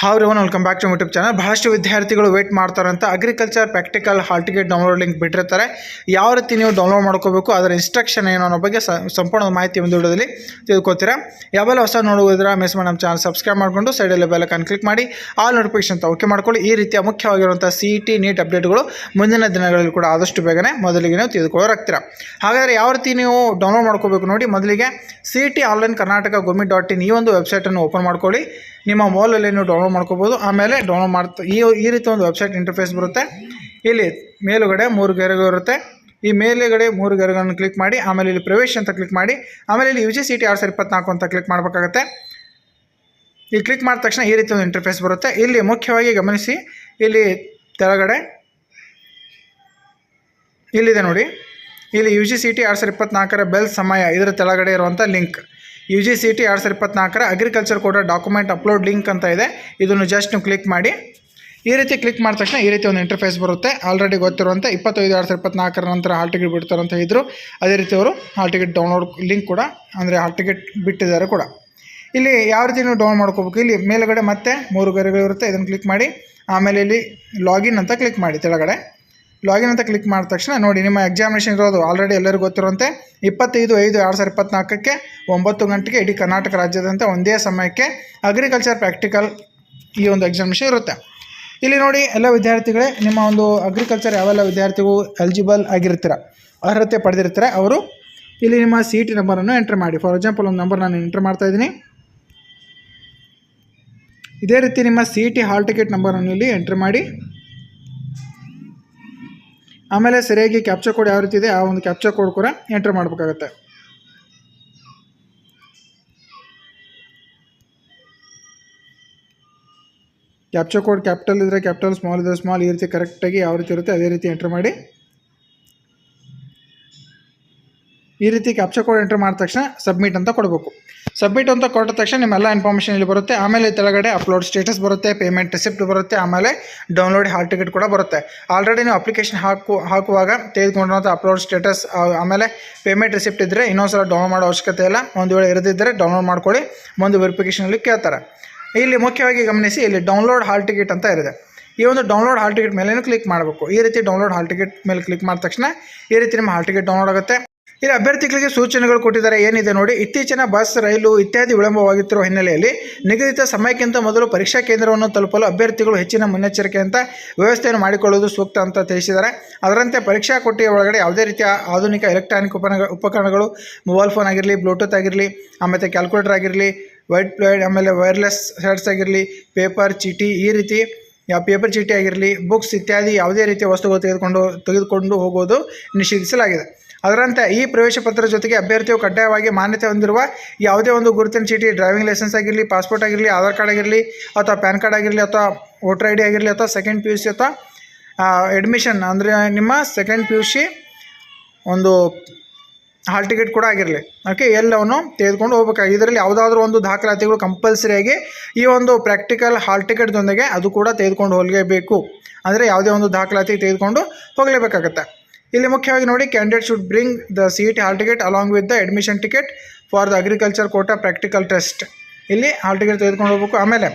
Have one welcome back to YouTube channel ಬಹಳಷ್ಟು ವಿದ್ಯಾರ್ಥಿಗಳು wait ಮಾಡ್ತಾರಂತ. Agriculture practical hall ticket download link ಬಿಟ್ಟಿರ್ತಾರೆ. ಯಾವ ರೀತಿ ನೀವು ಡೌನ್ಲೋಡ್ ಮಾಡ್ಕೋಬೇಕು, ಅದರ ಇನ್ಸ್ಟ್ರಕ್ಷನ್ ಏನು ಅನ್ನೋ ಬಗ್ಗೆ ಸಂಪೂರ್ಣ ಮಾಹಿತಿ ಒಂದು ವಿಡಿಯೋದಲ್ಲಿ ತಿಳ್ಕೊತೀರಾ. ಯಾವೆಲ್ಲ ಹೊಸ ನೋಡುವುದರ ಮಿಸ್ ಮಾಡಿ ನಮ್ಮ ಚಾನಲ್ ಸಬ್ಸ್ಕ್ರೈಬ್ ಮಾಡಿಕೊಂಡು ಸೈಡಲ್ಲಿ ಬೆಲಕನ್ ಕ್ಲಿಕ್ ಮಾಡಿ ಆಲ್ ನೋಟಿಫಿಕೇಶನ್ ಅಂತ ಓಕೆ ಮಾಡ್ಕೊಳ್ಳಿ. ಈ ರೀತಿಯ ಮುಖ್ಯವಾಗಿರುವಂಥ ಸಿ ಟಿ ನೀಟ್ ಅಪ್ಡೇಟ್ಗಳು ಮುಂದಿನ ದಿನಗಳಲ್ಲಿ ಕೂಡ ಆದಷ್ಟು ಬೇಗನೆ ಮೊದಲಿಗೆ ನೀವು ತಿಳ್ಕೊಳ್ಳೋರಾಗ್ತೀರಾ ಹಾಗಾದರೆ ಯಾವ ರೀತಿ ನೀವು ಡೌನ್ಲೋಡ್ ಮಾಡ್ಕೋಬೇಕು ನೋಡಿ, ಮೊದಲಿಗೆ ಸಿ ಟಿ ಆನ್ಲೈನ್ ಕರ್ನಾಟಕ ಗೋಮಿ ಡಾಟ್ ಇನ್ ಈ ಒಂದು ವೆಬ್ಸೈಟನ್ನು ಓಪನ್ ಮಾಡ್ಕೊಳ್ಳಿ. ನಿಮ್ಮ ಮೊಬೈಲಲ್ಲಿ ನೀವು ಡೌನ್ಲೋಡ್ ಮಾಡ್ಕೋಬೋದು. ಆಮೇಲೆ ಡೌನ್ಲೋಡ್ ಮಾಡ್ತಾ ಈ ಈ ರೀತಿ ಒಂದು ವೆಬ್ಸೈಟ್ ಇಂಟರ್ಫೇಸ್ ಬರುತ್ತೆ. ಇಲ್ಲಿ ಮೇಲುಗಡೆ ಮೂರು ಗೆರೆಗಳು ಇರುತ್ತೆ. ಈ ಮೇಲುಗಡೆ ಮೂರು ಗೆರೆಗಳನ್ನು ಕ್ಲಿಕ್ ಮಾಡಿ, ಆಮೇಲೆ ಇಲ್ಲಿ ಪ್ರವೇಶ ಅಂತ ಕ್ಲಿಕ್ ಮಾಡಿ, ಆಮೇಲೆ ಇಲ್ಲಿ ಯು ಜಿ ಸಿ ಟಿ ಎರಡು ಸಾವಿರ ಇಪ್ಪತ್ನಾಲ್ಕು ಅಂತ ಕ್ಲಿಕ್ ಮಾಡಬೇಕಾಗತ್ತೆ. ಇಲ್ಲಿ ಕ್ಲಿಕ್ ಮಾಡಿದ ತಕ್ಷಣ ಈ ರೀತಿ ಒಂದು ಇಂಟರ್ಫೇಸ್ ಬರುತ್ತೆ. ಇಲ್ಲಿ ಮುಖ್ಯವಾಗಿ ಗಮನಿಸಿ, ಇಲ್ಲಿ ಕೆಳಗಡೆ ಇಲ್ಲಿದೆ ನೋಡಿ. ಇಲ್ಲಿ ಯು ಜಿ ಸಿ ಟಿ ಎರಡು ಸಾವಿರ ಇಪ್ಪತ್ನಾಲ್ಕರ ಬೆಲ್ ಸಮಯ, ಇದರ ತೆಳಗಡೆ ಇರುವಂಥ link U G C T ಎರಡು ಸಾವಿರದ ಇಪ್ಪತ್ನಾಲ್ಕರ ಅಗ್ರಿಕಲ್ಚರ್ ಕೂಡ ಡಾಕ್ಯುಮೆಂಟ್ ಅಪ್ಲೋಡ್ ಲಿಂಕ್ ಅಂತ ಇದೆ. ಇದನ್ನು ಜಸ್ಟ್ ನೀವು ಕ್ಲಿಕ್ ಮಾಡಿ. ಈ ರೀತಿ ಕ್ಲಿಕ್ ಮಾಡಿದ ತಕ್ಷಣ ಈ ರೀತಿ ಒಂದು ಇಂಟರ್ಫೇಸ್ ಬರುತ್ತೆ. ಆಲ್ರೆಡಿ ಗೊತ್ತಿರುವಂಥ ಇಪ್ಪತ್ತೈದು ಎರಡು ಸಾವಿರದ ಇಪ್ಪತ್ನಾಲ್ಕರ ನಂತರ ಹಾಲ್ ಟಿಕೆಟ್ ಬಿಡ್ತಾರೆ ಅಂತ ಇದ್ದರು ಅದೇ ರೀತಿ ಅವರು ಹಾಲ್ ಟಿಕೆಟ್ ಡೌನ್ಲೋಡ್ ಲಿಂಕ್ ಕೂಡ, ಅಂದರೆ ಹಾಲ್ ಟಿಕೆಟ್ ಬಿಟ್ಟಿದ್ದಾರೆ ಕೂಡ. ಇಲ್ಲಿ ಯಾವ ರೀತಿ ನೀವು ಡೌನ್ ಮಾಡ್ಕೋಬೇಕು? ಇಲ್ಲಿ ಮೇಲುಗಡೆ ಮತ್ತೆ ಮೂರು ಗರಿಗಳಿರುತ್ತೆ. ಇದನ್ನು ಕ್ಲಿಕ್ ಮಾಡಿ. ಆಮೇಲೆ ಇಲ್ಲಿ ಲಾಗಿನ್ ಅಂತ ಕ್ಲಿಕ್ ಮಾಡಿ ಕೆಳಗಡೆ ಲಾಗಿನ್ ಅಂತ ಕ್ಲಿಕ್ ಮಾಡಿದ ತಕ್ಷಣ ನೋಡಿ, ನಿಮ್ಮ ಎಕ್ಸಾಮಿನೇಷನ್ ಇರೋದು ಆಲ್ರೆಡಿ ಎಲ್ಲರಿಗೂ ಗೊತ್ತಿರುವಂತೆ ಇಪ್ಪತ್ತೈದು, ಐದು, ಎರಡು ಸಾವಿರದ ಇಪ್ಪತ್ನಾಲ್ಕಕ್ಕೆ ಒಂಬತ್ತು ಗಂಟೆಗೆ ಇಡೀ ಕರ್ನಾಟಕ ರಾಜ್ಯದಂತೆ ಒಂದೇ ಸಮಯಕ್ಕೆ ಅಗ್ರಿಕಲ್ಚರ್ ಪ್ರಾಕ್ಟಿಕಲ್ ಈ ಒಂದು ಎಕ್ಸಾಮಿನೇಷನ್ ಇರುತ್ತೆ. ಇಲ್ಲಿ ನೋಡಿ, ಎಲ್ಲ ವಿದ್ಯಾರ್ಥಿಗಳೇ, ನಿಮ್ಮ ಒಂದು ಅಗ್ರಿಕಲ್ಚರ್ ಯಾವೆಲ್ಲ ವಿದ್ಯಾರ್ಥಿಗೂ ಎಲಿಜಿಬಲ್ ಆಗಿರ್ತೀರ, ಅರ್ಹತೆ ಪಡೆದಿರ್ತಾರೆ, ಅವರು ಇಲ್ಲಿ ನಿಮ್ಮ ಸಿ ಟಿ ನಂಬರನ್ನು ಎಂಟ್ರ್ ಮಾಡಿ. ಫಾರ್ ಎಕ್ಸಾಂಪಲ್ ಒಂದು ನಂಬರ್ ನಾನು ಎಂಟ್ರ್ ಮಾಡ್ತಾ ಇದ್ದೀನಿ. ಇದೇ ರೀತಿ ನಿಮ್ಮ ಸಿ ಟಿ ಹಾಲ್ ಟಿಕೆಟ್ ನಂಬರನ್ನು ಇಲ್ಲಿ ಎಂಟ್ರ್ ಮಾಡಿ. ಆಮೇಲೆ ಸರಿಯಾಗಿ ಕ್ಯಾಪ್ಚರ್ ಕೋಡ್ ಯಾವ ರೀತಿ ಇದೆ, ಆ ಒಂದು ಕ್ಯಾಪ್ಚರ್ ಕೋಡ್ ಕೂಡ ಎಂಟ್ರ್ ಮಾಡಬೇಕಾಗತ್ತೆ. ಕ್ಯಾಪ್ಚರ್ ಕೋಡ್ ಕ್ಯಾಪಿಟಲ್ ಇದ್ದರೆ ಕ್ಯಾಪಿಟಲ್ ಸ್ಮಾಲ್ ಇದ್ದರೆ ಸ್ಮಾಲ್ ಈ ರೀತಿ ಕರೆಕ್ಟಾಗಿ ಯಾವ ರೀತಿ ಇರುತ್ತೆ, ಅದೇ ರೀತಿ ಎಂಟ್ರ್ ಮಾಡಿ ಈ ರೀತಿ ಕ್ಯಾಪ್ಚರ್ ಕೋಡ್ ಎಂಟ್ರ್ ಮಾಡಿದ ತಕ್ಷಣ ಸಬ್ಮಿಟ್ ಅಂತ ಕೊಡಬೇಕು. ಸಬ್ಮಿಟ್ ಅಂತ ಕೊಟ್ಟ ತಕ್ಷಣ ನಿಮ್ಮೆಲ್ಲ ಇನ್ಫಾರ್ಮೇಷನ್ ಇಲ್ಲಿ ಬರುತ್ತೆ. ಆಮೇಲೆ ಕೆಳಗಡೆ ಅಪ್ಲೋಡ್ ಸ್ಟೇಟಸ್ ಬರುತ್ತೆ ಪೇಮೆಂಟ್ ರಿಸಿಪ್ಟ್ ಬರುತ್ತೆ, ಆಮೇಲೆ ಡೌನ್ಲೋಡ್ ಹಾಲ್ ಟಿಕೆಟ್ ಕೂಡ ಬರುತ್ತೆ. ಆಲ್ರೆಡಿ ನೀವು ಅಪ್ಲಿಕೇಶನ್ ಹಾಕು, ಹಾಕುವಾಗ ತೆಗೆದುಕೊಂಡಿರುವಂಥ ಅಪ್ಲೋಡ್ ಸ್ಟೇಟಸ್ ಆಮೇಲೆ ಪೇಮೆಂಟ್ ರಿಸಿಪ್ಟ್ ಇದ್ದರೆ ಇನ್ನೊಂದ್ಸಲ ಡೌನ್ಲೋಡ್ ಮಾಡೋ ಅವಶ್ಯಕತೆ ಇಲ್ಲ. ಒಂದು ವೇಳೆ ಇರದಿದ್ದರೆ ಡೌನ್ಲೋಡ್ ಮಾಡ್ಕೊಳ್ಳಿ. ಒಂದು ವೆರಿಫಿಕೇಷನಲ್ಲಿ ಕೇಳ್ತಾರೆ. ಇಲ್ಲಿ ಮುಖ್ಯವಾಗಿ ಗಮನಿಸಿ ಇಲ್ಲಿ ಡೌನ್ಲೋಡ್ ಹಾಲ್ ಟಿಕೆಟ್ ಅಂತ ಇರುತ್ತೆ ಈ ಒಂದು ಡೌನ್ಲೋಡ್ ಹಾಲ್ ಟಿಕೆಟ್ ಮೇಲೇನು ಕ್ಲಿಕ್ ಮಾಡಬೇಕು. ಈ ರೀತಿ ಡೌನ್ಲೋಡ್ ಹಾಲ್ ಟಿಕೆಟ್ ಮೇಲೆ ಕ್ಲಿಕ್ ಮಾಡಿದ ತಕ್ಷಣ ಈ ರೀತಿ ನಿಮ್ಮ ಹಾಲ್ ಟಿಕೆಟ್ ಡೌನ್ಲೋಡ್ ಆಗುತ್ತೆ. ಇಲ್ಲಿ ಅಭ್ಯರ್ಥಿಗಳಿಗೆ ಸೂಚನೆಗಳು ಕೊಟ್ಟಿದ್ದಾರೆ. ಏನಿದೆ ನೋಡಿ, ಇತ್ತೀಚಿನ ಬಸ್, ರೈಲು ಇತ್ಯಾದಿ ವಿಳಂಬವಾಗುತ್ತಿರುವ ಹಿನ್ನೆಲೆಯಲ್ಲಿ ನಿಗದಿತ ಸಮಯಕ್ಕಿಂತ ಮೊದಲು ಪರೀಕ್ಷಾ ಕೇಂದ್ರವನ್ನು ತಲುಪಲು ಅಭ್ಯರ್ಥಿಗಳು ಹೆಚ್ಚಿನ ಮುನ್ನೆಚ್ಚರಿಕೆ ಅಂತ ವ್ಯವಸ್ಥೆಯನ್ನು ಮಾಡಿಕೊಳ್ಳುವುದು ಸೂಕ್ತ ಅಂತ ತಿಳಿಸಿದ್ದಾರೆ. ಅದರಂತೆ ಪರೀಕ್ಷಾ ಕೊಟ್ಟಿಯ ಒಳಗಡೆ ಯಾವುದೇ ರೀತಿಯ ಆಧುನಿಕ ಎಲೆಕ್ಟ್ರಾನಿಕ್ ಉಪನ, ಉಪಕರಣಗಳು, ಮೊಬೈಲ್ ಫೋನ್ ಆಗಿರಲಿ, ಬ್ಲೂಟೂತ್ ಆಗಿರಲಿ, ಆಮೇಲೆ ಕ್ಯಾಲ್ಕುಲೇಟರ್ ಆಗಿರಲಿ, ವೈಟ್ ಪ್ಲೇಡ್ ಆಮೇಲೆ ವೈರ್ಲೆಸ್ ಹೆಡ್ಸ್ ಆಗಿರಲಿ, ಪೇಪರ್, ಚೀಟಿ ಈ ರೀತಿ ಯಾವ ಪೇಪರ್, ಚೀಟಿ ಆಗಿರಲಿ, ಬುಕ್ಸ್ ಇತ್ಯಾದಿ ಯಾವುದೇ ರೀತಿಯ ವಸ್ತುಗಳು ತೆಗೆದುಕೊಂಡು ತೆಗೆದುಕೊಂಡು ಹೋಗೋದು ನಿಷೇಧಿಸಲಾಗಿದೆ. ಅದರಂತೆ ಈ ಪ್ರವೇಶ ಪತ್ರದ ಜೊತೆಗೆ ಅಭ್ಯರ್ಥಿಯು ಕಡ್ಡಾಯವಾಗಿ ಮಾನ್ಯತೆ ಹೊಂದಿರುವ ಯಾವುದೇ ಒಂದು ಗುರುತಿನ ಚೀಟಿ, ಡ್ರೈವಿಂಗ್ ಲೈಸೆನ್ಸ್ ಆಗಿರಲಿ, ಪಾಸ್ಪೋರ್ಟ್ ಆಗಿರಲಿ, ಆಧಾರ್ ಕಾರ್ಡ್ ಆಗಿರಲಿ, ಅಥವಾ ಪ್ಯಾನ್ ಕಾರ್ಡ್ ಆಗಿರಲಿ, ಅಥವಾ ವೋಟರ್ ಐ ಡಿ ಆಗಿರಲಿ, ಅಥವಾ ಸೆಕೆಂಡ್ ಪಿ ಯು ಸಿ ಅಥವಾ ಅಡ್ಮಿಷನ್ ಅಂದರೆ ನಿಮ್ಮ ಸೆಕೆಂಡ್ ಪಿ ಯು ಸಿ ಒಂದು ಹಾಲ್ ಟಿಕೆಟ್ ಕೂಡ ಆಗಿರಲಿ. ಓಕೆ ಎಲ್ಲವನ್ನು ತೆಗೆದುಕೊಂಡು ಹೋಗ್ಬೇಕಾಗಿ ಇದರಲ್ಲಿ ಯಾವುದಾದ್ರೂ ಒಂದು ದಾಖಲಾತಿಗಳು ಕಂಪಲ್ಸರಿಯಾಗಿ ಈ ಒಂದು ಪ್ರಾಕ್ಟಿಕಲ್ ಹಾಲ್ ಟಿಕೆಟ್ದೊಂದಿಗೆ ಅದು ಕೂಡ ತೆಗೆದುಕೊಂಡು ಹೋಗಲೇಬೇಕು. ಅಂದರೆ ಯಾವುದೇ ಒಂದು ದಾಖಲಾತಿ ತೆಗೆದುಕೊಂಡು ಹೋಗಲೇಬೇಕಾಗತ್ತೆ. ಇಲ್ಲಿ ಮುಖ್ಯವಾಗಿ ನೋಡಿ candidate should bring the C T hall ticket along with the admission ticket for the agriculture quota practical test ಇಲ್ಲಿ ಹಾಲ್ ಟಿಕೆಟ್ ತೆಗೆದುಕೊಂಡು ಹೋಗ್ಬೇಕು. ಆಮೇಲೆ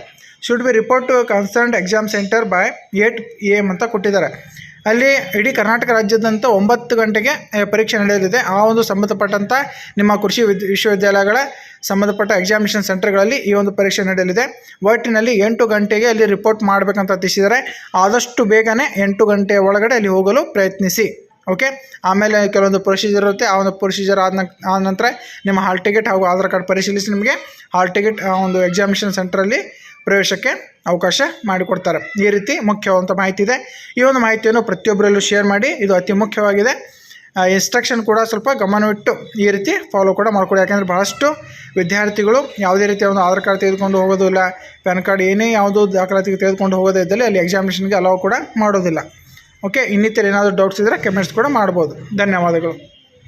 should be report to concerned exam centre by eight A M ಅಂತ ಕೊಟ್ಟಿದ್ದಾರೆ. ಅಲ್ಲಿ ಇಡೀ ಕರ್ನಾಟಕ ರಾಜ್ಯದಂತ ಒಂಬತ್ತು ಗಂಟೆಗೆ ಪರೀಕ್ಷೆ ನಡೆಯಲಿದೆ. ಆ ಒಂದು ಸಂಬಂಧಪಟ್ಟಂಥ ನಿಮ್ಮ ಕೃಷಿ ವಿಶ್ವವಿದ್ಯಾಲಯಗಳ ಸಂಬಂಧಪಟ್ಟ ಎಕ್ಸಾಮಿನೇಷನ್ ಸೆಂಟರ್ಗಳಲ್ಲಿ ಈ ಒಂದು ಪರೀಕ್ಷೆ ನಡೆಯಲಿದೆ. ಒಟ್ಟಿನಲ್ಲಿ ಎಂಟು ಗಂಟೆಗೆ ಅಲ್ಲಿ ರಿಪೋರ್ಟ್ ಮಾಡಬೇಕಂತ ತಿಳಿಸಿದ್ದಾರೆ. ಆದಷ್ಟು ಬೇಗನೆ ಎಂಟು ಗಂಟೆಯ ಒಳಗಡೆ ಅಲ್ಲಿ ಹೋಗಲು ಪ್ರಯತ್ನಿಸಿ. ಓಕೆ ಆಮೇಲೆ ಕೆಲವೊಂದು ಪ್ರೊಸೀಜರ್ ಇರುತ್ತೆ. ಆ ಒಂದು ಪ್ರೊಸೀಜರ್ ಆದ ಆದ ನಂತರ ನಿಮ್ಮ ಹಾಲ್ ಟಿಕೆಟ್ ಹಾಗೂ ಆಧಾರ್ ಕಾರ್ಡ್ ಪರಿಶೀಲಿಸಿ ನಿಮಗೆ ಹಾಲ್ ಟಿಕೆಟ್ ಒಂದು ಎಕ್ಸಾಮಿಷನ್ ಸೆಂಟ್ರಲ್ಲಿ ಪ್ರವೇಶಕ್ಕೆ ಅವಕಾಶ ಮಾಡಿಕೊಡ್ತಾರೆ. ಈ ರೀತಿ ಮುಖ್ಯವಾದಂಥ ಮಾಹಿತಿ ಇದೆ. ಈ ಒಂದು ಮಾಹಿತಿಯನ್ನು ಪ್ರತಿಯೊಬ್ಬರಲ್ಲೂ ಶೇರ್ ಮಾಡಿ. ಇದು ಅತಿ ಮುಖ್ಯವಾಗಿದೆ. ಇನ್ಸ್ಟ್ರಕ್ಷನ್ ಕೂಡ ಸ್ವಲ್ಪ ಗಮನವಿಟ್ಟು ಈ ರೀತಿ ಫಾಲೋ ಕೂಡ ಮಾಡ್ಕೊಳ್ಳಿ. ಯಾಕೆಂದರೆ ಭಾಳಷ್ಟು ವಿದ್ಯಾರ್ಥಿಗಳು ಯಾವುದೇ ರೀತಿಯ ಒಂದು ಆಧಾರ್ ಕಾರ್ಡ್ ತೆಗೆದುಕೊಂಡು ಹೋಗೋದಿಲ್ಲ ಪ್ಯಾನ್ ಕಾರ್ಡ್ ಏನೇ ಯಾವುದು ದಾಖಲಾತಿಗೆ ತೆಗೆದುಕೊಂಡು ಹೋಗೋದೇ ಇದ್ದಲ್ಲಿ ಅಲ್ಲಿ ಎಕ್ಸಾಮಿನೇಷನ್ಗೆ ಅಲೌ ಕೂಡ ಮಾಡೋದಿಲ್ಲ. ಓಕೆ ಇನ್ನಿತರ ಏನಾದರೂ ಡೌಟ್ಸ್ ಇದ್ದರೆ ಕಮೆಂಟ್ಸ್ ಕೂಡ ಮಾಡ್ಬೋದು. ಧನ್ಯವಾದಗಳು.